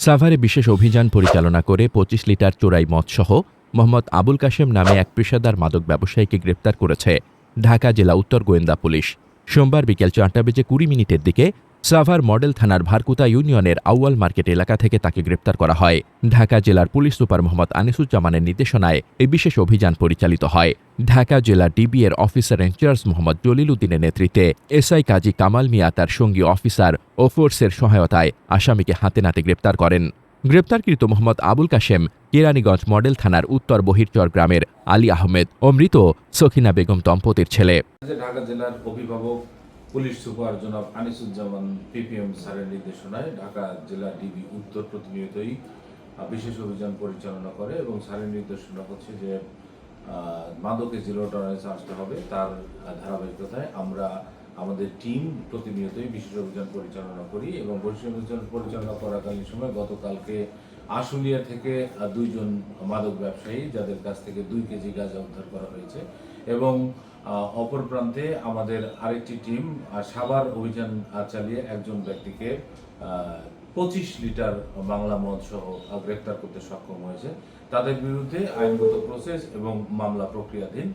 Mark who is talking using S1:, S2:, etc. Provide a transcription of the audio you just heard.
S1: সাভারে বিশেষ অভিযান পরিচালনা করে পঁচিশ লিটার চোরাই মদসহ মোহাম্মদ আবুল কাশেম নামে এক পেশাদার মাদক ব্যবসায়ীকে গ্রেপ্তার করেছে ঢাকা জেলা উত্তর গোয়েন্দা পুলিশ। সোমবার বিকেল চারটা বেজে কুড়ি মিনিটের দিকে সাভার মডেল থানার ভারকুতা ইউনিয়নের আউয়াল মার্কেট এলাকা থেকে তাকে গ্রেপ্তার করা হয়। ঢাকা জেলার পুলিশ সুপার মোহাম্মদ আনিসুজ্জামানের নির্দেশনায় এই বিশেষ অভিযান পরিচালিত হয়। ঢাকা জেলা ডিবি এর অফিসার ইনচার্জ মোহাম্মদ জলিল উদ্দিনের নেতৃত্বে এসআই কাজী কামাল মিয়া তার সঙ্গী অফিসার ও ফোর্সের সহায়তায় আসামিকে হাতে নাতে গ্রেপ্তার করেন। গ্রেপ্তারকৃত মোহাম্মদ আবুল কাশেম কেরানীগঞ্জ মডেল থানার উত্তর বহিরচর গ্রামের আলী আহমেদ ও মৃত সখিনা বেগম দম্পতির ছেলে।
S2: ঢাকা জেলার অভিভাবক পুলিশ সুপার জনাব আনিসুজ্জামান পিপিএম স্যারের নির্দেশনায় ঢাকা জেলা ডিবি উত্তর প্রতিনিয়তই বিশেষ অভিযান পরিচালনা করে এবং স্যারের নির্দেশনা হচ্ছে যে মাদকে জিরো টলারেন্স আসতে হবে। তার ধারাবাহিকতায় আমরা আমাদের টিম প্রতিনিয়তই বিশেষ অভিযান পরিচালনা করি এবং বিশেষ অভিযান পরিচালনা করাকালীন সময় গতকালকে আশুলিয়া থেকে দুইজন মাদক ব্যবসায়ী, যাদের কাছ থেকে দুই কেজি গাঁজা উদ্ধার করা হয়েছে এবং অপর প্রান্তে আমাদের আরেকটি টিম সাভার অভিযান চালিয়ে একজন ব্যক্তিকে পঁচিশ লিটার বাংলা মদ সহ গ্রেপ্তার করতে সক্ষম হয়েছে। তাদের বিরুদ্ধে আইনগত প্রসেস এবং মামলা প্রক্রিয়াধীন।